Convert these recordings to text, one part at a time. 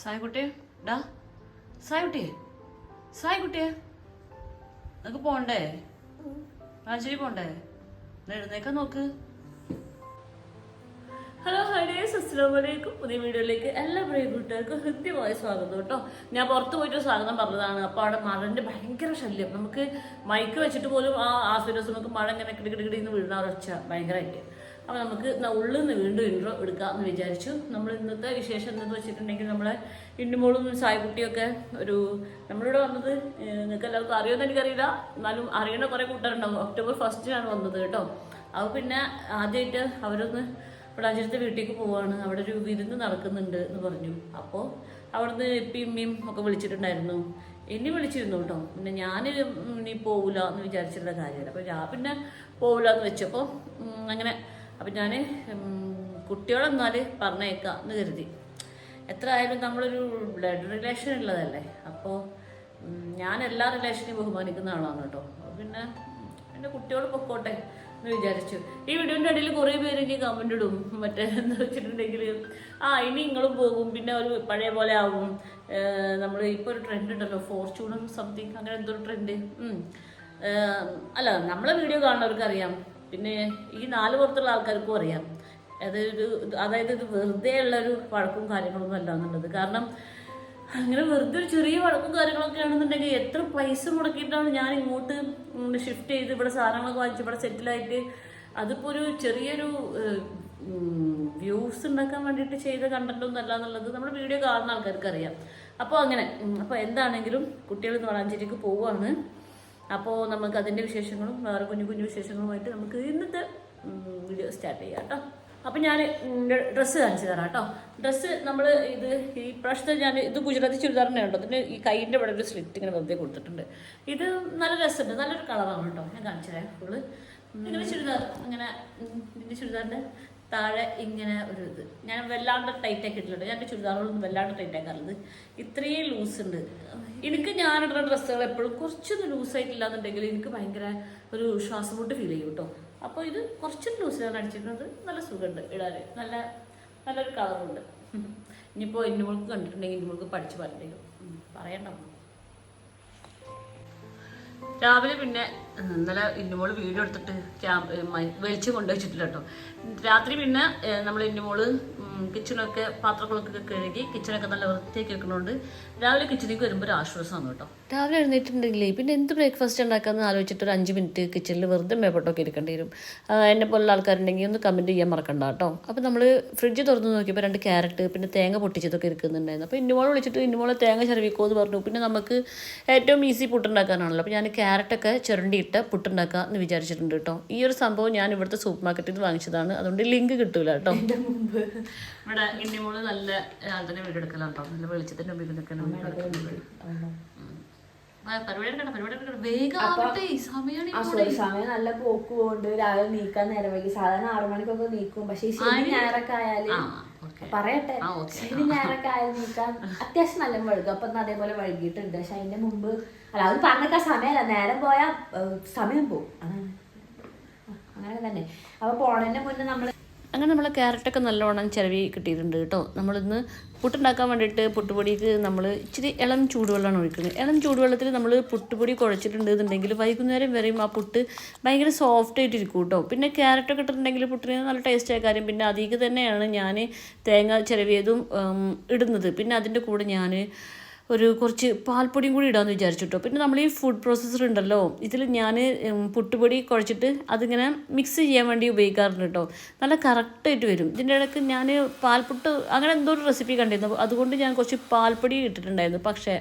സായ്ക്കുട്ടിയെ? ഡാ സായ്ക്കുട്ടിയെ? സായ്ക്കുട്ടിയെ? നിനക്ക് പോണ്ടേ? ആശുപത്രി പോണ്ടേ? എഴുന്നേക്കാൻ നോക്ക്. ഹലോ ഹരേ അസ്സാം വലൈക്കും പുതിയ വീഡിയോയിലേക്ക് എല്ലാ പ്രിയ കൂട്ടുകാർക്കും ഹൃദ്യമായ സ്വാഗതം കേട്ടോ. ഞാൻ പുറത്ത് പോയിട്ട് സ്വാഗതം പറഞ്ഞതാണ്. അപ്പോൾ അവിടെ മഴന്റെ ഭയങ്കര ശല്യം. നമുക്ക് മൈക്ക് വെച്ചിട്ട് പോലും ആ ആസ്വദിച്ച് നമുക്ക് മഴ ഇങ്ങനെ കിടകിടകിടിന്ന് വീഴുന്ന ഒരൊച്ച ഭയങ്കരമായിട്ട് അപ്പോൾ നമുക്ക് ഉള്ളിൽ നിന്ന് വീണ്ടും ഇൻട്രോ എടുക്കാം എന്ന് വിചാരിച്ചു. നമ്മൾ ഇന്നത്തെ വിശേഷം എന്തെന്ന് വെച്ചിട്ടുണ്ടെങ്കിൽ നമ്മളെ ഇന്നുമോളും സായ്ക്കുട്ടിയൊക്കെ ഒരു നമ്മളിവിടെ വന്നത് നിങ്ങൾക്ക് എല്ലാവർക്കും അറിയുമെന്ന് എനിക്കറിയില്ല. എന്നാലും അറിയേണ്ട കുറേ കൂട്ടുകാരുണ്ടാവും. ഒക്ടോബർ ഫസ്റ്റിനാണ് വന്നത് കേട്ടോ. അപ്പോൾ പിന്നെ ആദ്യമായിട്ട് അവരൊന്ന് ഇവിടെ വിളാഞ്ചേരത്തെ വീട്ടിലേക്ക് പോവാണ്. അവിടെ ഒരു വിരുന്ന് നടക്കുന്നുണ്ട് എന്ന് പറഞ്ഞു. അപ്പോൾ അവിടുന്ന് എപ്പി ഇമ്മയും ഒക്കെ വിളിച്ചിട്ടുണ്ടായിരുന്നു. എന്നെ വിളിച്ചിരുന്നു കേട്ടോ. പിന്നെ ഞാൻ ഇനി പോവില്ല എന്ന് വിചാരിച്ചിട്ടുള്ള കാര്യമല്ല അപ്പോൾ ഞാൻ പിന്നെ പോവില്ല എന്ന് വെച്ചപ്പോൾ അങ്ങനെ അപ്പം ഞാൻ കുട്ടിയോടെന്നാൽ പറഞ്ഞേക്കാം എന്ന് കരുതി. എത്ര ആയാലും നമ്മളൊരു ബ്ലഡ് റിലേഷൻ ഉള്ളതല്ലേ? അപ്പോൾ ഞാൻ എല്ലാ റിലേഷനെയും ബഹുമാനിക്കുന്ന ആളാണ് കേട്ടോ. പിന്നെ എന്റെ കുട്ടിയോട് പൊക്കോട്ടെ എന്ന് വിചാരിച്ചു. ഈ വീഡിയോന്റെ ഇടയിൽ കുറേ പേര് എനിക്ക് കമന്റ് ഇടും. മറ്റേ എന്താ വെച്ചിട്ടുണ്ടെങ്കിൽ ആ ഇനി നിങ്ങളും പോകും. പിന്നെ ഒരു പഴയ പോലെ ആവും. നമ്മൾ ഇപ്പോൾ ഒരു ട്രെൻഡ് ഉണ്ടല്ലോ ഫോർച്യൂണർ സംതിങ് അങ്ങനെ എന്തോ ട്രെൻഡ് അല്ല നമ്മളെ വീഡിയോ കാണുന്നവർക്ക് അറിയാം. പിന്നെ ഈ നാല് പുറത്തുള്ള ആൾക്കാർക്കും അറിയാം. അതൊരു അതായത് ഇത് വെറുതെ ഉള്ള ഒരു വഴക്കും കാര്യങ്ങളൊന്നും അല്ല എന്നുള്ളത്. കാരണം അങ്ങനെ വെറുതെ ഒരു ചെറിയ വഴക്കും കാര്യങ്ങളൊക്കെ ആണെന്നുണ്ടെങ്കിൽ എത്ര പൈസ മുടക്കിയിട്ടാണ് ഞാൻ ഇങ്ങോട്ട് ഷിഫ്റ്റ് ചെയ്ത് ഇവിടെ സാധനങ്ങളൊക്കെ വാങ്ങിച്ച് ഇവിടെ സെറ്റിലായിട്ട് അതിപ്പോൾ ഒരു ചെറിയൊരു വ്യൂസ് ഉണ്ടാക്കാൻ വേണ്ടിയിട്ട് ചെയ്ത കണ്ടന്റ് ഒന്നും അല്ല എന്നുള്ളത് നമ്മുടെ വീഡിയോ കാണുന്ന ആൾക്കാർക്ക് അറിയാം അപ്പോൾ അങ്ങനെ അപ്പോൾ എന്താണെങ്കിലും കുട്ടികൾ വളാഞ്ചേരിക്ക് പോവുകയാണ് അപ്പോൾ നമുക്ക് അതിന്റെ വിശേഷങ്ങളും വേറെ കുഞ്ഞു കുഞ്ഞു വിശേഷങ്ങളുമായിട്ട് നമുക്ക് ഇന്നത്തെ വീഡിയോ സ്റ്റാർട്ട് ചെയ്യാം കേട്ടോ. അപ്പം ഞാൻ ഡ്രസ്സ് കാണിച്ചു തരാം കേട്ടോ. ഡ്രസ്സ് നമ്മൾ ഇത് ഈ പ്രാവശ്യത്തെ ഞാൻ ഇത് ഗുജറാത്തി ചുരിദാറിന്റെ ഉണ്ടോ അതിന് ഈ കൈയിന്റെ ഇവിടെ ഒരു സ്ലിറ്റ് ഇങ്ങനെ വെറുതെ കൊടുത്തിട്ടുണ്ട്. ഇത് നല്ല രസമുണ്ട്. നല്ലൊരു കളറാണ് കേട്ടോ. ഞാൻ കാണിച്ചു തരാം ഫുള്ള് ഇങ്ങനെ ചുരിദാർ അങ്ങനെ ഇതിന്റെ ചുരിദാറിന്റെ താഴെ ഇങ്ങനെ ഒരു ഇത്. ഞാൻ വല്ലാണ്ട് ടൈറ്റ് ആക്കി ഇട്ടിട്ടുണ്ട്. ഞാൻ എന്റെ ചുരിദാറുകളൊന്നും വല്ലാണ്ട് ടൈറ്റ് ആക്കാറുള്ളത് ഇത്രയും ലൂസ് ഉണ്ട്. എനിക്ക് ഞാനിടുന്ന ഡ്രസ്സുകൾ എപ്പോഴും കുറച്ചൊന്ന് ലൂസായിട്ടില്ല എന്നുണ്ടെങ്കിൽ എനിക്ക് ഭയങ്കര ഒരു ശ്വാസം മുട്ട് ഫീൽ ചെയ്യും കേട്ടോ അപ്പോൾ ഇത് കുറച്ചൊരു ലൂസിലാണ് അടിച്ചിരുന്നത് നല്ല സുഖമുണ്ട് ഇടാൻ. നല്ല നല്ലൊരു കളറുണ്ട് ഇനിയിപ്പോൾ ഇന്നുമുൾക്ക് കണ്ടിട്ടുണ്ടെങ്കിൽ ഇന്നുമുൾക്ക് പഠിച്ചു പറഞ്ഞിട്ടുണ്ടെങ്കിൽ പറയണ്ട. രാവിലെ പിന്നെ ഇന്നലെ ഇന്നുമോൾ വീഡിയോ എടുത്തിട്ട് വെളിച്ചം കൊണ്ടുവച്ചിട്ടില്ല കേട്ടോ. രാത്രി പിന്നെ നമ്മൾ ഇന്നുമോൾ കിച്ചണൊക്കെ പാത്രങ്ങളൊക്കെ കഴുകി കിച്ചണൊക്കെ നല്ല വൃത്തിയാക്കി വെക്കണോണ്ട് രാവിലെ കിച്ചണിലേക്ക് വരുമ്പോൾ ഒരു ആശ്വാസമാണ് കേട്ടോ. രാവിലെ എഴുന്നേറ്റുണ്ടെങ്കിലേ പിന്നെ എന്ത് ബ്രേക്ക്ഫാസ്റ്റ് ഉണ്ടാക്കാമെന്ന് ആലോചിച്ചിട്ട് ഒരു അഞ്ച് മിനിറ്റ് കിച്ചണിൽ വെറുതെ മേപ്പോട്ടൊക്കെ ഇരിക്കേണ്ടി വരും. എന്നെ പോലുള്ള ആൾക്കാരുണ്ടെങ്കിൽ ഒന്ന് കമന്റ് ചെയ്യാൻ മറക്കണ്ട കേട്ടോ. അപ്പോൾ നമ്മൾ ഫ്രിഡ്ജ് തുറന്ന് നോക്കിയപ്പോൾ രണ്ട് ക്യാരറ്റ് പിന്നെ തേങ്ങ പൊട്ടിച്ചതൊക്കെ ഇരിക്കുന്നുണ്ടായിരുന്നു. അപ്പോൾ ഇന്നുമോൾ വിളിച്ചിട്ട് ഇന്നുമോളെ തേങ്ങ ചെറുവിക്കോ എന്ന് പറഞ്ഞു. പിന്നെ നമുക്ക് ഏറ്റവും ഈസി പുട്ടുണ്ടാക്കാനാണല്ലോ അപ്പോൾ ഞാൻ ക്യാരറ്റൊക്കെ ചിരണ്ടിയിട്ട് പുട്ടുണ്ടാക്കുക എന്ന് വിചാരിച്ചിട്ടുണ്ട് കേട്ടോ. ഈ ഒരു സംഭവം ഞാൻ ഇവിടുത്തെ സൂപ്പർ മാർക്കറ്റിൽ നിന്ന് വാങ്ങിച്ചതാണ്. അതുകൊണ്ട് ലിങ്ക് കിട്ടൂല കേട്ടോ. ഇവിടെ ഇന്നിമോൾ നല്ല അതിനെ വീഡിയോ എടുക്കലാണ് കേട്ടോ നല്ല വെളിച്ചത്തിന്റെ മുമ്പിൽ നിൽക്കണം സമയം നല്ല പോക്ക് കൊണ്ട് രാവിലെ നീക്കാൻ നേരം വൈകി. സാധാരണ ആറു മണിക്കൊക്കെ നീക്കും. പക്ഷെ ശനി ഞായറൊക്കെ ആയാൽ പറയട്ടെ. ശനി ഞായറൊക്കെ ആയാലും നീക്കാൻ അത്യാവശ്യം നല്ല വഴുകും. അപ്പൊ അതേപോലെ വഴുകിയിട്ടുണ്ട് പക്ഷെ അതിന്റെ മുമ്പ് അല്ല അത് പറഞ്ഞൊക്കെ സമയമല്ല നേരം പോയാൽ സമയം പോകും അങ്ങനെ തന്നെ. അപ്പൊ പോണതിന്റെ മുന്നേ നമ്മൾ അങ്ങനെ നമ്മൾ ക്യാരറ്റൊക്കെ നല്ലോണം ചിലവി കിട്ടിയിട്ടുണ്ട് കേട്ടോ. നമ്മളിന്ന് പുട്ടുണ്ടാക്കാൻ വേണ്ടിയിട്ട് പുട്ടുപൊടിക്ക് നമ്മൾ ഇച്ചിരി ഇളം ചൂടുവെള്ളമാണ് ഒഴിക്കുന്നത്. ഇളം ചൂടുവെള്ളത്തിൽ നമ്മൾ പുട്ടുപൊടി കുഴച്ചിട്ടുണ്ട് എന്നുണ്ടെങ്കിൽ വൈകുന്നേരം വരെയും ആ പുട്ട് ഭയങ്കര സോഫ്റ്റ് ആയിട്ട് ഇരിക്കും കേട്ടോ. പിന്നെ ക്യാരറ്റൊക്കെ ഇട്ടിട്ടുണ്ടെങ്കിൽ പുട്ടിന് നല്ല ടേസ്റ്റ് ആയ കാര്യം. പിന്നെ അതിൽ തന്നെയാണ് ഞാൻ തേങ്ങ ചിലവിയതും ഇടുന്നത്. പിന്നെ അതിന്റെ കൂടെ ഞാൻ ഒരു കുറച്ച് പാൽപ്പൊടിയും കൂടി ഇടാമെന്ന് വിചാരിച്ചു കേട്ടോ പിന്നെ നമ്മൾ ഈ ഫുഡ് പ്രോസസ്സർ ഉണ്ടല്ലോ ഇതിൽ ഞാൻ പുട്ടുപൊടി കുഴച്ചിട്ട് അതിങ്ങനെ മിക്സ് ചെയ്യാൻ വേണ്ടി ഉപയോഗിക്കാറുണ്ട് കേട്ടോ. നല്ല കറക്റ്റായിട്ട് വരും. ഇതിന്റെ ഇടയ്ക്ക് ഞാൻ പാൽപ്പൊട്ട് അങ്ങനെ എന്തോ ഒരു റെസിപ്പി കണ്ടിരുന്നു. അതുകൊണ്ട് ഞാൻ കുറച്ച് പാൽപ്പൊടി ഇട്ടിട്ടുണ്ടായിരുന്നു. പക്ഷേ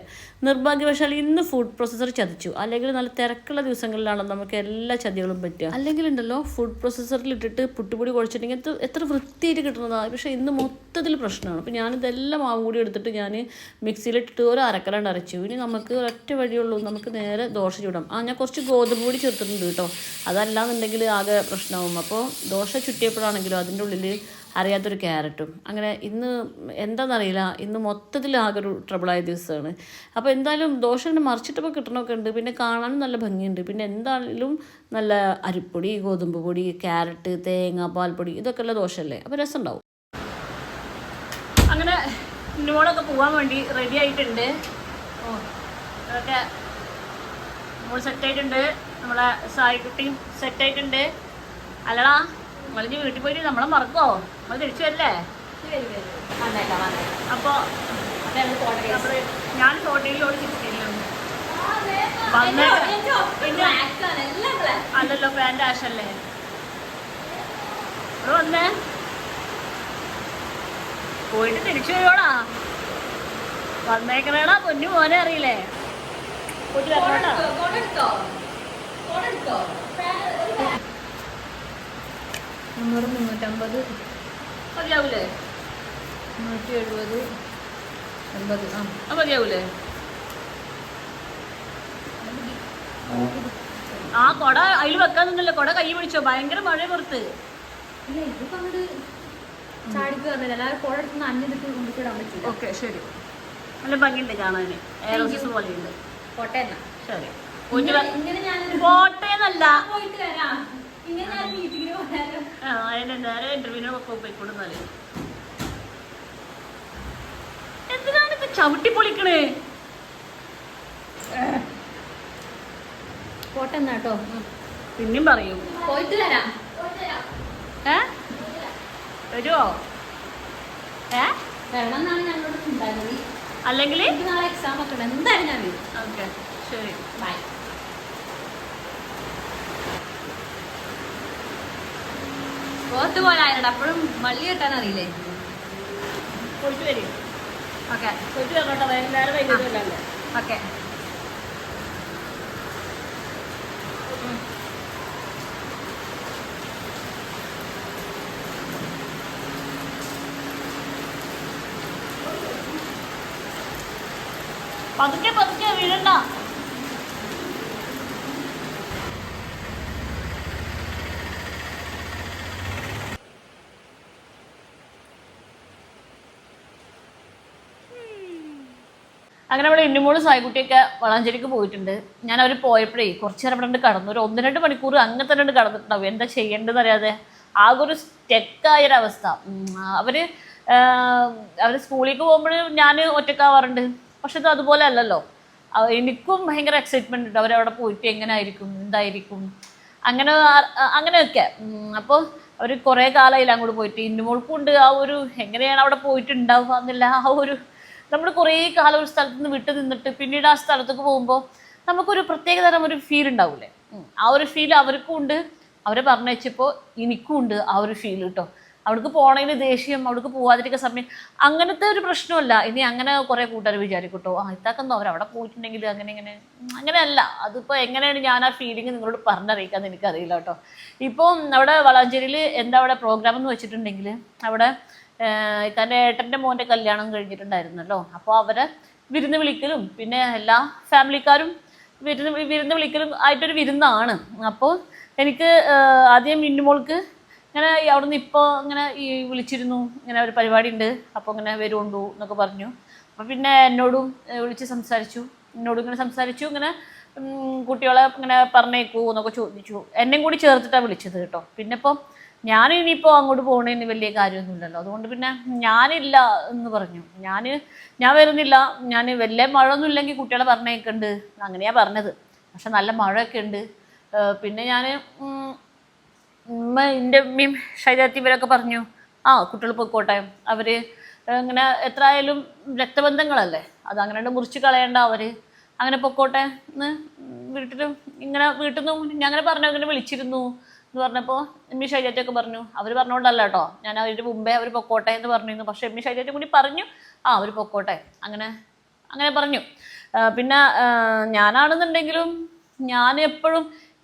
നിർഭാഗ്യവശാൽ ഇന്ന് ഫുഡ് പ്രോസസ്സർ ചതിച്ചു. അല്ലെങ്കിൽ നല്ല തിരക്കുള്ള ദിവസങ്ങളിലാണ് നമുക്ക് എല്ലാ ചതികളും പറ്റുക. അല്ലെങ്കിൽ ഉണ്ടല്ലോ ഫുഡ് പ്രോസസ്സറിൽ ഇട്ടിട്ട് പുട്ടുപൊടി കുഴച്ചിട്ടുണ്ടെങ്കിൽ എത്ര വൃത്തിയായിട്ട് കിട്ടുന്നതാണ് പക്ഷേ ഇന്ന് മൊത്തത്തിൽ പ്രശ്നമാണ്. അപ്പോൾ ഞാനിതെല്ലാം മാവും കൂടി എടുത്തിട്ട് ഞാൻ മിക്സിയിലിട്ടിട്ട് ഒരു അരക്കലാണ്ട് അരച്ചു. ഇനി നമുക്ക് ഒറ്റ വഴിയുള്ളൂ. നമുക്ക് നേരെ ദോശ ചൂടാം. ആ ഞാൻ കുറച്ച് ഗോതമ്പ് പൊടി ചേർത്തിട്ടുണ്ട് കേട്ടോ. അതല്ലാന്നുണ്ടെങ്കിൽ ആകെ പ്രശ്നമാവും അപ്പോൾ ദോശ ചുറ്റിയപ്പോഴാണെങ്കിലും അതിന്റെ ഉള്ളിൽ അറിയാത്തൊരു ക്യാരറ്റും. അങ്ങനെ ഇന്ന് എന്താണെന്നറിയില്ല ഇന്ന് മൊത്തത്തിൽ ആകെ ഒരു ട്രബിളായ ദിവസമാണ്. അപ്പോൾ എന്തായാലും ദോശ ഇങ്ങനെ മറിച്ചിട്ടപ്പോൾ കിട്ടണമൊക്കെ ഉണ്ട്. പിന്നെ കാണാനും നല്ല ഭംഗിയുണ്ട്. പിന്നെ എന്തായാലും നല്ല അരിപ്പൊടി ഗോതമ്പ് പൊടി ക്യാരറ്റ് തേങ്ങ പാൽപ്പൊടി ഇതൊക്കെയുള്ള ദോശയല്ലേ? അപ്പോൾ രസമുണ്ടാവും. അങ്ങനെ ഇന്നുമോളൊക്കെ പോകാൻ വേണ്ടി റെഡി ആയിട്ടുണ്ട്. ഓ അതൊക്കെ നമ്മൾ സെറ്റ് ആയിട്ടുണ്ട്. നമ്മളെ സായി കുട്ടിയും സെറ്റ് ആയിട്ടുണ്ട്. അല്ലടാ നമ്മളിഞ്ഞ് വീട്ടിൽ പോയിട്ട് നമ്മളെ മറക്കോ നമ്മൾ തിരിച്ചു വരില്ലേ? അപ്പോൾ ഞാൻ ഹോട്ടലിലോട് ചിരിച്ചിരുന്നു അല്ലല്ലോ വേഗം. വന്നേക്കാം. വന്നേ ഒപ്പം black ആണ്, എല്ലാം black. അല്ലല്ലോ പാന്റ് ആഷല്ലേ ഇവിടെ വന്നേ പോയിട്ട് തിരിച്ചു വരുവാടാ. വന്നേക്കണേടാ പൊന്നു മോനെ അറിയില്ലേ? മുന്നൂറ് മുന്നൂറ്റമ്പത്. മതിയാവൂലേ? മുന്നൂറ്റി എഴുപത് എൺപത്. ആ. മതിയാവൂലേ? ആ കൊട അതിൽ വെക്കാൻ നിന്നല്ലേ. കൊട കൈ പിടിച്ചോ. ഭയങ്കര മഴ പുറത്ത്. ഇല്ല ഇതിപ്പോ ചാടിക്ക് പറഞ്ഞില്ല എല്ലാവരും ഫോൺ എടുത്ത് നഞ്ഞെടുത്ത് കൊണ്ടിടാൻ പറ്റില്ല. ഓക്കെ ശരി. നല്ല ഭംഗിയുണ്ട് കാണാൻ എയറോസിസ് പോലെയുണ്ട്. കോട്ടയം എന്നാ. ശരി. പോയിട്ട് കോട്ടയെന്നല്ല വരാം. ഇങ്ങനെ ഞാൻ മീറ്റിങ്ങിന് പോയാലോ. ആ അതിന്റെ നേരെ ഇന്റർവ്യൂവിനൊക്കെ പോയിക്കൊടുന്നാൽ എന്തിനാണ് ഇത് ചവിട്ടി പൊളിക്കണേ? കേട്ടോ. പിന്നെയും പറയൂ. പോയിട്ട് വരാം. ഏ? വരുമോ ഏ? വരണം എന്നാണ് ഞങ്ങളോട് ഉണ്ടായിരുന്നത്. അല്ലെങ്കിൽ? നാളെ എക്സാം ഒക്കെ ഉണ്ട്. എന്തായാലും ഞാൻ വരും. ഓക്കെ ശരി. ബൈ പോത്ത് പോലായിരുന്നു അപ്പോഴും മള്ളി കിട്ടാൻ അറിയില്ലേ? പോയിട്ട് വരും. ഓക്കെ. പോയിട്ട് വരണോട്ടോ എല്ലാവരും വൈകുന്നേരം ഓക്കെ. പതുക്കെ പതുക്കെ വീഴണ്ട. അങ്ങനെ നമ്മൾ ഇന്നുമോൾ സായ്ക്കുട്ടിയൊക്കെ വളാഞ്ചേരിക്ക് പോയിട്ടുണ്ട്. ഞാൻ അവർ പോയപ്പോഴേ കുറച്ച് നേരം അവിടെ കടന്നു. ഒരു ഒന്ന് രണ്ട് മണിക്കൂർ അങ്ങനെ തന്നെ കടന്നിട്ടുണ്ടാവും. എന്താ ചെയ്യേണ്ടതെന്ന് അറിയാതെ. ആകെ ഒരു സ്റ്റെക്കായൊരവസ്ഥ അവർ അവർ സ്കൂളിലേക്ക് പോകുമ്പോൾ ഞാൻ ഒറ്റക്കാവാറുണ്ട് പക്ഷെ ഇത് അതുപോലെ അല്ലല്ലോ. എനിക്കും ഭയങ്കര എക്സൈറ്റ്മെന്റ് ഉണ്ട്. അവരവിടെ പോയിട്ട് എങ്ങനെ ആയിരിക്കും എന്തായിരിക്കും? അങ്ങനെ അങ്ങനെയൊക്കെ. അപ്പോൾ അവർ കുറേ കാലമായില്ല അങ്ങോട്ട് പോയിട്ട്. ഇന്നുമോൾക്കും ഉണ്ട്. ആ ഒരു എങ്ങനെയാണ് അവിടെ പോയിട്ടുണ്ടാവുക എന്നില്ല ആ ഒരു നമ്മൾ കുറേ കാലം ഒരു സ്ഥലത്ത് നിന്ന് വിട്ടു നിന്നിട്ട് പിന്നീട് ആ സ്ഥലത്തേക്ക് പോകുമ്പോൾ നമുക്കൊരു പ്രത്യേക തരം ഒരു ഫീൽ ഉണ്ടാവില്ലേ? ആ ഒരു ഫീൽ അവർക്കും ഉണ്ട്. അവരെ പറഞ്ഞയച്ചപ്പോൾ എനിക്കും ഉണ്ട് ആ ഒരു ഫീൽ കേട്ടോ അവിടേക്ക് പോകണമെങ്കിൽ ദേഷ്യം അവിടേക്ക് പോകാതിരിക്കുന്ന സമയം അങ്ങനത്തെ ഒരു പ്രശ്നമല്ല. ഇനി അങ്ങനെ കുറേ കൂട്ടുകാർ വിചാരിക്കട്ടോ. ആ ഇത്താക്കുന്നു അവർ അവിടെ പോയിട്ടുണ്ടെങ്കിൽ അങ്ങനെ ഇങ്ങനെ അങ്ങനെയല്ല. അതിപ്പോൾ എങ്ങനെയാണ് ഞാൻ ആ ഫീലിംഗ് നിങ്ങളോട് പറഞ്ഞറിയിക്കാന്ന് എനിക്കറിയില്ല കേട്ടോ. ഇപ്പോൾ അവിടെ വളാഞ്ചേരിയിൽ എന്താ അവിടെ പ്രോഗ്രാം എന്ന് വെച്ചിട്ടുണ്ടെങ്കിൽ അവിടെ തന്റെ ഏട്ടന്റെ മോന്റെ കല്യാണം കഴിഞ്ഞിട്ടുണ്ടായിരുന്നല്ലോ. അപ്പോൾ അവരെ വിരുന്ന് വിളിക്കലും പിന്നെ എല്ലാ ഫാമിലിക്കാരും വിരുന്ന് വിരുന്ന് വിളിക്കലും ആയിട്ടൊരു വിരുന്നാണ്. അപ്പോൾ എനിക്ക് ആദ്യം മിന്നുമോൾക്ക് ഇങ്ങനെ അവിടുന്ന് ഇപ്പോൾ ഇങ്ങനെ ഈ വിളിച്ചിരുന്നു. ഇങ്ങനെ ഒരു പരിപാടി ഉണ്ട് അപ്പോൾ ഇങ്ങനെ വരുണ്ടു എന്നൊക്കെ പറഞ്ഞു. അപ്പോൾ പിന്നെ എന്നോടും വിളിച്ച് സംസാരിച്ചു. എന്നോടും ഇങ്ങനെ സംസാരിച്ചു. ഇങ്ങനെ കുട്ടികളെ ഇങ്ങനെ പറഞ്ഞേക്കൂ എന്നൊക്കെ ചോദിച്ചു. എന്നെയും കൂടി ചേർത്തിട്ടാണ് വിളിച്ചത് കേട്ടോ. പിന്നെ ഇപ്പം ഞാൻ ഇനിയിപ്പോൾ അങ്ങോട്ട് പോകണതിന് വലിയ കാര്യമൊന്നുമില്ലല്ലോ. അതുകൊണ്ട് പിന്നെ ഞാനില്ല എന്ന് പറഞ്ഞു. ഞാൻ ഞാൻ വരുന്നില്ല. ഞാൻ വലിയ മഴ ഒന്നും ഇല്ലെങ്കിൽ കുട്ടികളെ പറഞ്ഞേക്കുന്നുണ്ട് അങ്ങനെയാണ് പറഞ്ഞത്. പക്ഷെ നല്ല മഴയൊക്കെ ഉണ്ട്. പിന്നെ ഞാൻ ഉമ്മ എന്റെ ഉമ്മയും ഷൈജാത്തി ഇവരൊക്കെ പറഞ്ഞു ആ കുട്ടികൾ പൊയ്ക്കോട്ടെ. അവർ ഇങ്ങനെ എത്ര ആയാലും രക്തബന്ധങ്ങളല്ലേ? അത് അങ്ങനെ മുറിച്ച് കളയണ്ട അവർ അങ്ങനെ പൊക്കോട്ടെ. എന്ന് വീട്ടിലും ഇങ്ങനെ വീട്ടിൽ നിന്ന് ഞാൻ അങ്ങനെ പറഞ്ഞു അങ്ങനെ വിളിച്ചിരുന്നു എന്ന് പറഞ്ഞപ്പോൾ എമ്മി ഷൈജാറ്റിയൊക്കെ പറഞ്ഞു അവർ പറഞ്ഞോണ്ടല്ല കേട്ടോ ഞാൻ അവരുടെ മുമ്പേ അവർ പൊക്കോട്ടെ എന്ന് പറഞ്ഞിരുന്നു. പക്ഷേ എമ്മി ഷൈജാറ്റി കൂടി പറഞ്ഞു ആ അവർ പൊക്കോട്ടെ. അങ്ങനെ അങ്ങനെ പറഞ്ഞു. പിന്നെ ഞാനാണെന്നുണ്ടെങ്കിലും ഞാൻ എപ്പോഴും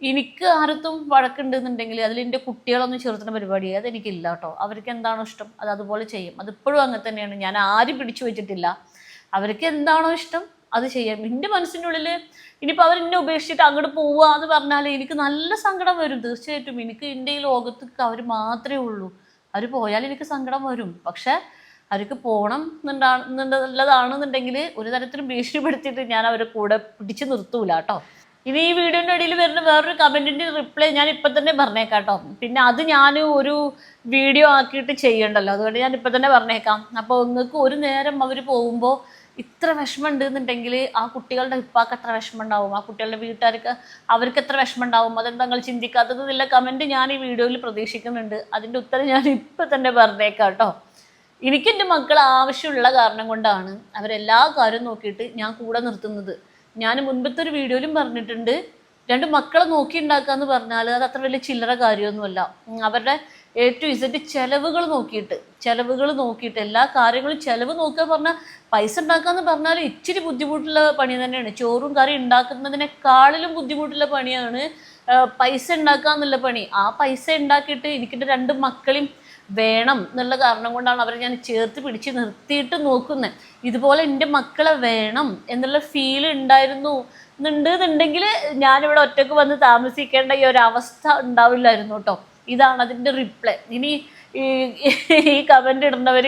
എനിക്ക് ആരത്തും വഴക്കുണ്ടെന്നുണ്ടെങ്കിൽ അതിൽ എന്റെ കുട്ടികളൊന്നും ചേർത്തുന്ന പരിപാടി അതെനിക്കില്ല കേട്ടോ. അവർക്ക് എന്താണോ ഇഷ്ടം അത് അതുപോലെ ചെയ്യും. അതിപ്പോഴും അങ്ങനെ തന്നെയാണ്. ഞാൻ ആരും പിടിച്ചു വെച്ചിട്ടില്ല. അവർക്ക് എന്താണോ ഇഷ്ടം അത് ചെയ്യാം. എന്റെ മനസ്സിനുള്ളിൽ ഇനിയിപ്പോൾ അവർ എന്നെ ഉപേക്ഷിച്ചിട്ട് അങ്ങോട്ട് പോവുക എന്ന് പറഞ്ഞാൽ എനിക്ക് നല്ല സങ്കടം വരും. തീർച്ചയായിട്ടും എനിക്ക് എന്റെ ഈ ലോകത്തേക്ക് അവർ മാത്രമേ ഉള്ളൂ. അവർ പോയാൽ എനിക്ക് സങ്കടം വരും. പക്ഷേ അവർക്ക് പോകണം എന്നുള്ളതാണെന്നുണ്ടെങ്കിൽ ഒരു തരത്തിലും ഭീഷണിപ്പെടുത്തിയിട്ട് ഞാൻ അവരെ കൂടെ പിടിച്ചു നിർത്തൂല കേട്ടോ. ഇനി ഈ വീഡിയോന്റെ ഇടയിൽ വരുന്ന വേറൊരു കമന്റിന്റെ റിപ്ലൈ ഞാൻ ഇപ്പൊ തന്നെ പറഞ്ഞേക്കാം കേട്ടോ പിന്നെ അത് ഞാൻ ഒരു വീഡിയോ ആക്കിയിട്ട് ചെയ്യണ്ടല്ലോ. അതുകൊണ്ട് ഞാൻ ഇപ്പൊ തന്നെ പറഞ്ഞേക്കാം. അപ്പോൾ നിങ്ങൾക്ക് ഒരു നേരം അവർ പോകുമ്പോൾ ഇത്ര വിഷമം ഉണ്ടെന്നുണ്ടെങ്കിൽ ആ കുട്ടികളുടെ ഉപ്പാക്ക് എത്ര വിഷമം ഉണ്ടാവും ആ കുട്ടികളുടെ വീട്ടുകാർക്ക് അവർക്ക് എത്ര വിഷമം ഉണ്ടാവും അതെന്താ നിങ്ങൾ ചിന്തിക്കാത്തത് എന്നുള്ള കമന്റ് ഞാൻ ഈ വീഡിയോയിൽ പ്രതീക്ഷിക്കുന്നുണ്ട്. അതിന്റെ ഉത്തരം ഞാൻ ഇപ്പൊ തന്നെ പറഞ്ഞേക്കാം കേട്ടോ എനിക്ക് മക്കൾ ആവശ്യമുള്ള കാരണം കൊണ്ടാണ് അവരെല്ലാ കാര്യവും നോക്കിയിട്ട് ഞാൻ കൂടെ നിർത്തുന്നത്. ഞാൻ മുൻപത്തെ ഒരു വീഡിയോയിലും പറഞ്ഞിട്ടുണ്ട്. രണ്ട് മക്കളെ നോക്കി ഉണ്ടാക്കുക എന്ന് പറഞ്ഞാൽ അത് അത്ര വലിയ ചില്ലറ കാര്യമൊന്നുമല്ല. അവരുടെ എ ടു ഇസഡ് ചെലവുകൾ നോക്കിയിട്ട് ചെലവുകൾ നോക്കിയിട്ട് എല്ലാ കാര്യങ്ങളും ചെലവ് നോക്കുക പറഞ്ഞാൽ പൈസ ഉണ്ടാക്കുക എന്ന് പറഞ്ഞാൽ ഇച്ചിരി ബുദ്ധിമുട്ടുള്ള പണി തന്നെയാണ്. ചോറും കറി ഉണ്ടാക്കുന്നതിനേക്കാളിലും ബുദ്ധിമുട്ടുള്ള പണിയാണ് പൈസ ഉണ്ടാക്കുക എന്നുള്ള പണി. ആ പൈസ ഉണ്ടാക്കിയിട്ട് എനിക്കിന്റെ രണ്ട് മക്കളെയും വേണം എന്നുള്ള കാരണം കൊണ്ടാണ് അവരെ ഞാൻ ചേർത്ത് പിടിച്ച് നിർത്തിയിട്ട് നോക്കുന്നത് ഇതുപോലെ എന്റെ മക്കളെ വേണം എന്നുള്ള ഫീൽ ഉണ്ടായിരുന്നു. എന്നുണ്ട് എന്നുണ്ടെങ്കിൽ ഞാനിവിടെ ഒറ്റയ്ക്ക് വന്ന് താമസിക്കേണ്ട ഈ ഒരവസ്ഥ ഉണ്ടാവില്ലായിരുന്നു കേട്ടോ. ഇതാണ് അതിന്റെ റിപ്ലൈ ഇനി ഈ കമന്റ് ഇടുന്നവർ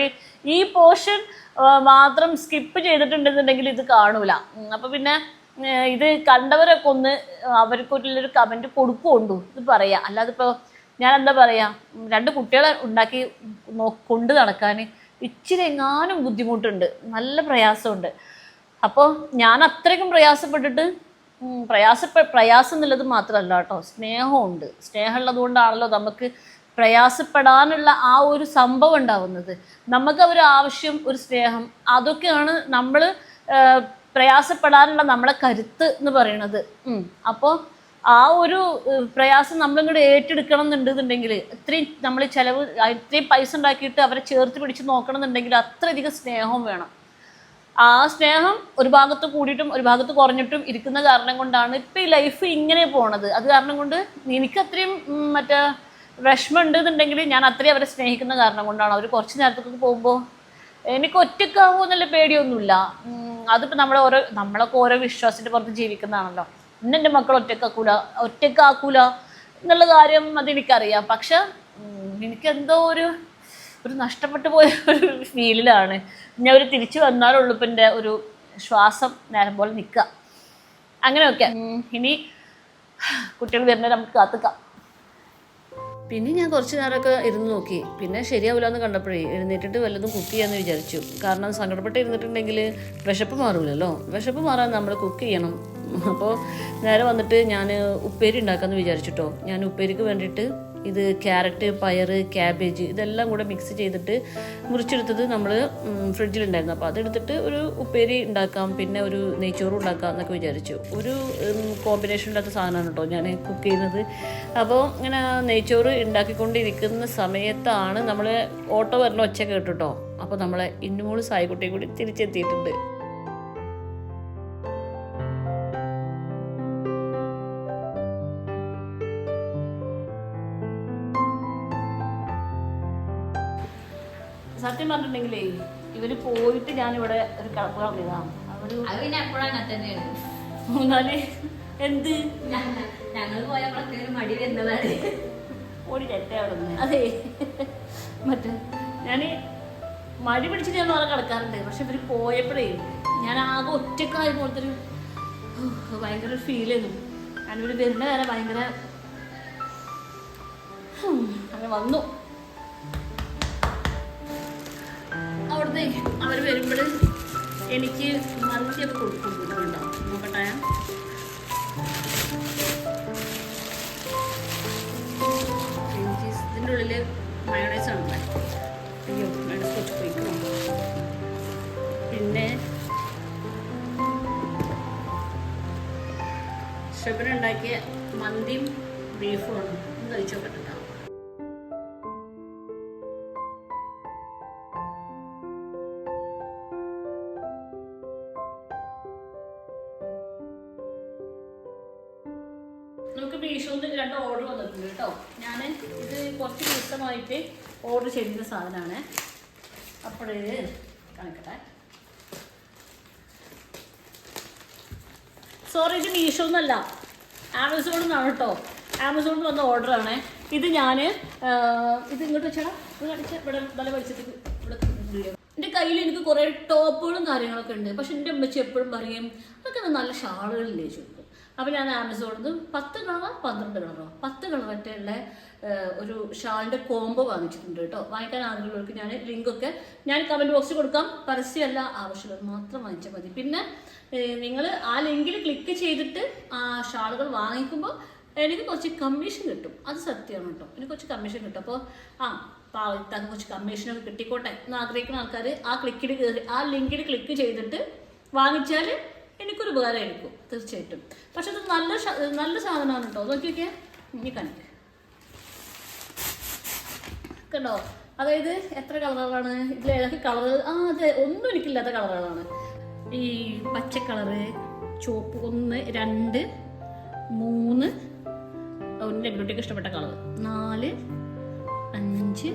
ഈ പോർഷൻ മാത്രം സ്കിപ്പ് ചെയ്തിട്ടുണ്ടെന്നുണ്ടെങ്കിൽ ഇത് കാണൂല. അപ്പോൾ പിന്നെ ഇത് കണ്ടവരൊക്കെ ഒന്ന് അവർക്കൊരു കമന്റ് കൊടുക്കുകൊണ്ടു ഇത് പറയാം. അല്ലാതെ ഇപ്പോൾ ഞാൻ എന്താ പറയാ രണ്ട് കുട്ടികളെ ഉണ്ടാക്കി കൊണ്ട് നടക്കാൻ ഇച്ചിരി എങ്ങാനും ബുദ്ധിമുട്ടുണ്ട് നല്ല പ്രയാസമുണ്ട്. അപ്പോൾ ഞാൻ അത്രയ്ക്കും പ്രയാസപ്പെട്ടിട്ട് പ്രയാസ പ്രയാസം എന്നുള്ളത് മാത്രമല്ല കേട്ടോ സ്നേഹമുണ്ട്. സ്നേഹമുള്ളത് കൊണ്ടാണല്ലോ നമുക്ക് പ്രയാസപ്പെടാനുള്ള ആ ഒരു സംഭവം ഉണ്ടാവുന്നത്. നമുക്ക് ഒരു ആവശ്യം ഒരു സ്നേഹം അതൊക്കെയാണ് നമ്മൾ പ്രയാസപ്പെടാനുള്ള നമ്മളെ കരുത്ത് എന്ന് പറയണത് അപ്പോൾ ആ ഒരു പ്രയാസം നമ്മളിങ്ങോട്ട് ഏറ്റെടുക്കണം എന്നുണ്ടെന്നുണ്ടെങ്കിൽ ഇത്രയും നമ്മൾ ചിലവ് ഇത്രയും പൈസ ഉണ്ടാക്കിയിട്ട് അവരെ ചേർത്ത് പിടിച്ച് നോക്കണം എന്നുണ്ടെങ്കിൽ അത്രയധികം സ്നേഹം വേണം. ആ സ്നേഹം ഒരു ഭാഗത്ത് കൂടിയിട്ടും ഒരു ഭാഗത്ത് കുറഞ്ഞിട്ടും ഇരിക്കുന്ന കാരണം കൊണ്ടാണ് ഇപ്പം ഈ ലൈഫ് ഇങ്ങനെ പോണത്. അത് കാരണം കൊണ്ട് എനിക്ക് അത്രയും മറ്റേ വിഷമം ഉണ്ട് എന്നുണ്ടെങ്കിൽ ഞാൻ അത്രയും അവരെ സ്നേഹിക്കുന്ന കാരണം കൊണ്ടാണ്. അവർ കുറച്ച് നേരത്തേക്ക് പോകുമ്പോൾ എനിക്ക് ഒറ്റക്കാവോ എന്നുള്ള പേടിയൊന്നുമില്ല അതിപ്പോൾ നമ്മുടെ ഓരോ നമ്മളൊക്കെ ഓരോ വിശ്വാസത്തിന്റെ പുറത്ത് ജീവിക്കുന്നതാണല്ലോ. ഇന്ന് എന്റെ മക്കൾ ഒറ്റക്കാക്കൂല ഒറ്റക്കാക്കൂല എന്നുള്ള കാര്യം അതെനിക്കറിയാം. പക്ഷെ എനിക്കെന്തോ ഒരു ഒരു നഷ്ടപ്പെട്ടു പോയ ഒരു ഫീലിലാണ്. ഞാൻ ഒരു തിരിച്ചു വന്നാലുള്ളൂ ഇപ്പം എന്റെ ഒരു ശ്വാസം നേരം പോലെ നിൽക്കുക അങ്ങനെയൊക്കെ. ഇനി കുട്ടികൾ വരുന്നത് നമുക്ക് കാത്തുക്കാം. പിന്നെ ഞാൻ കുറച്ച് നേരമൊക്കെ ഇരുന്ന് നോക്കി. പിന്നെ ശരിയാവില്ല എന്ന് കണ്ടപ്പോഴേ എഴുന്നേറ്റിട്ട് വല്ലതും കുക്ക് ചെയ്യാമെന്ന് വിചാരിച്ചു. കാരണം സങ്കടപ്പെട്ട് ഇരുന്നിട്ടുണ്ടെങ്കിൽ വിശപ്പ് മാറൂലല്ലോ. വിശപ്പ് മാറാൻ നമ്മൾ കുക്ക് ചെയ്യണം. അപ്പോൾ നേരെ വന്നിട്ട് ഞാൻ ഉപ്പേരി ഉണ്ടാക്കാമെന്ന് വിചാരിച്ചിട്ടോ. ഞാൻ ഉപ്പേരിക്ക് വേണ്ടിയിട്ട് ഇത് ക്യാരറ്റ് പയർ ക്യാബേജ് ഇതെല്ലാം കൂടെ മിക്സ് ചെയ്തിട്ട് മുറിച്ചെടുത്തത് നമ്മൾ ഫ്രിഡ്ജിലുണ്ടായിരുന്നു. അപ്പോൾ അതെടുത്തിട്ട് ഒരു ഉപ്പേരി ഉണ്ടാക്കാം പിന്നെ ഒരു നെയ്ച്ചോറും ഉണ്ടാക്കാം എന്നൊക്കെ വിചാരിച്ചു. ഒരു കോമ്പിനേഷൻ ഇല്ലാത്ത സാധനമാണ് കേട്ടോ ഞാൻ കുക്ക് ചെയ്യുന്നത്. അപ്പോൾ ഇങ്ങനെ നെയ്ച്ചോറ് ഉണ്ടാക്കിക്കൊണ്ടിരിക്കുന്ന സമയത്താണ് നമ്മൾ ഓട്ടോ വരുന്ന ഒച്ച കേട്ടോ അപ്പോൾ നമ്മളെ ഇന്നുമൂൾ സായിക്കുട്ടിയും കൂടി തിരിച്ചെത്തിയിട്ടുണ്ട്. സത്യം പറഞ്ഞിട്ടുണ്ടെങ്കിലേ ഇവർ പോയിട്ട് ഞാൻ ഇവിടെ ഒരു കിടപ്പ് കളഞ്ഞതാണ് അവർ മൂന്നാൽ എന്ത്? ഞങ്ങൾ മടി വരുന്നതാണ് ഓടി തെറ്റേ അവിടെ നിന്ന് അതെ. മറ്റേ ഞാൻ മടി പിടിച്ച് ഞാൻ വേറെ കിടക്കാറുണ്ട്. പക്ഷെ ഇവർ പോയപ്പോഴേ ഞാൻ ആകെ ഒറ്റക്കായ പോലത്തെ ഒരു ഭയങ്കര ഒരു ഫീൽ ചെയ്തു ഞാനിവര് വരുന്ന വരെ ഭയങ്കര അങ്ങനെ വന്നു. അവിടുന്ന് അവർ വരുമ്പോൾ എനിക്ക് മന്തിയൊക്കെ കൊടുക്കുന്നുണ്ടോ നോക്കട്ടെ. ഇതിന്റെ ഉള്ളിൽ മയോണൈസ് ആണ് അയ്യോ കുറച്ച് പൊയ്ക്കണം പിന്നെ ഷെബിന് ഉണ്ടാക്കിയ മന്തിയും ബീഫും ആണ്. ഒന്ന് ചെയ്യുന്ന സാധനമാണ്. അപ്പോഴേ കാണിക്കട്ടെ. സോറി ഇത് മീഷോ എന്നല്ല. ആമസോണിൽ നിന്നാണ് കേട്ടോ. ആമസോണിൽ വന്ന ഓർഡറാണ് ഇത് ഞാൻ ഇത് ഇങ്ങോട്ട് വെച്ചാൽ ഇത് കടിച്ച് ഇവിടെ നല്ല വെളിച്ചത്തിൽ ഇവിടെ എന്റെ കയ്യിൽ എനിക്ക് കുറേ ടോപ്പുകളും കാര്യങ്ങളൊക്കെ ഉണ്ട്. പക്ഷെ എന്റെ അമ്മച്ചി എപ്പോഴും പറയും അതൊക്കെ നല്ല ഷാളുകളില്ലേ? ചോദിക്കും. അപ്പോൾ ഞാൻ ആമസോണിൽ നിന്ന് പത്ത് കളറോ പന്ത്രണ്ട് കളറോ. പത്ത് കളറൊക്കെയുള്ള ഒരു ഷാളിന്റെ കോംബോ വാങ്ങിച്ചിട്ടുണ്ട് കേട്ടോ. വാങ്ങിക്കാൻ ആഗ്രഹമുള്ളവർക്ക് ഞാൻ ലിങ്കൊക്കെ ഞാൻ കമന്റ് ബോക്സിൽ കൊടുക്കാം. പരസ്യമല്ല ആവശ്യമുള്ളത് മാത്രം വാങ്ങിച്ചാൽ മതി. പിന്നെ നിങ്ങൾ ആ ലിങ്കിൽ ക്ലിക്ക് ചെയ്തിട്ട് ആ ഷാളുകൾ വാങ്ങിക്കുമ്പോൾ എനിക്ക് കുറച്ച് കമ്മീഷൻ കിട്ടും. അത് സത്യമാണ് കേട്ടോ. എനിക്ക് കുറച്ച് കമ്മീഷൻ കിട്ടും. അപ്പോൾ ആ പാവത്താക്ക് കുറച്ച് കമ്മീഷനൊക്കെ കിട്ടിക്കോട്ടെ എന്ന് ആഗ്രഹിക്കുന്ന ആൾക്കാർ ആ ക്ലിക്കിൽ കയറി ആ ലിങ്കിൽ ക്ലിക്ക് ചെയ്തിട്ട് വാങ്ങിച്ചാൽ എനിക്കൊരു ഉപകാരമായിരിക്കും തീർച്ചയായിട്ടും. പക്ഷെ അത് നല്ല നല്ല സാധനമാണ് കേട്ടോ. നോക്കിയൊക്കെ ഇനി കണ്ടിട്ട്. കണ്ടോ അതായത് എത്ര കളറുകളാണ്? ഇതിൽ ഏതൊക്കെ കളർ ആ അതെ ഒന്നും എനിക്കില്ലാത്ത കളറുകളാണ്. ഈ പച്ച കളറ് ചുവപ്പ് ഒന്ന് രണ്ട് മൂന്ന് ഒന്ന് കുട്ടിക്ക് ഇഷ്ടപ്പെട്ട കളർ നാല് അഞ്ച്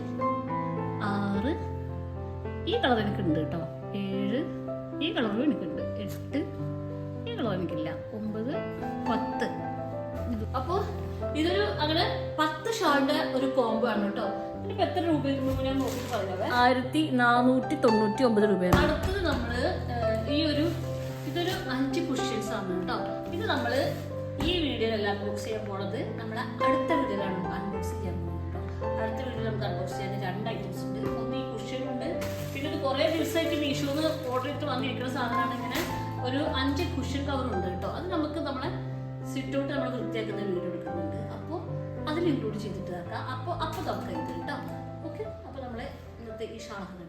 ആറ് ഈ കളർ എനിക്കുണ്ട് കേട്ടോ. ഏഴ് ഈ കളറും എനിക്കുണ്ട്. എട്ട് ഈ കളർ എനിക്കില്ല. ഒമ്പത് പത്ത്. അപ്പോൾ അപ്പോ ഇതൊരു അങ്ങനെ പത്ത് ഷാളിന്റെ ഒരു കോംബോ ആണ് കേട്ടോ. ആയിരത്തി നാനൂറ്റി തൊണ്ണൂറ്റി ഒമ്പത് രൂപയാണ്. അടുത്തത് നമ്മൾ ഈ ഒരു ഇതൊരു അഞ്ച് ക്വസ്റ്റ്യൻസ് ആണ് കേട്ടോ. ഇത് നമ്മൾ ഈ വീഡിയോയിൽ അൺബോക്സ് ചെയ്യാൻ പോണത് നമ്മളെ അടുത്ത വീഡിയോയിലാണ് അൺബോക്സ് ചെയ്യാൻ പോകുന്നത് കേട്ടോ. അടുത്ത വീഡിയോയിൽ നമുക്ക് അൺബോക്സ് ചെയ്യാൻ രണ്ട് ഐറ്റംസ് ഉണ്ട്. ഒന്ന് ഈ ക്വസ്റ്റ്യൻ ഉണ്ട്. പിന്നെ ഇത് കുറേ ദിവസമായിട്ട് മീഷോന്ന് ഓർഡർ ചെയ്തിട്ട് വന്നിരിക്കുന്ന സാധനമാണ് ഇങ്ങനെ ഒരു അഞ്ച് കുഷ്യൻ കവർ ഉണ്ട് കേട്ടോ. അത് നമുക്ക് നമ്മളെ സിറ്റ് ഔട്ട് നമ്മൾ വൃത്തിയാക്കുന്ന വീഡിയോ എടുക്കുന്നുണ്ട്. അതിൽ ഇൻക്ലൂഡ് ചെയ്തിട്ട് ഇതാക്കാം അപ്പോൾ അപ്പോൾ നമുക്ക് ഇത് കേട്ടോ. ഓക്കെ അപ്പോൾ നമ്മളെ ഇന്നത്തെ ഈ രസമല്ലേ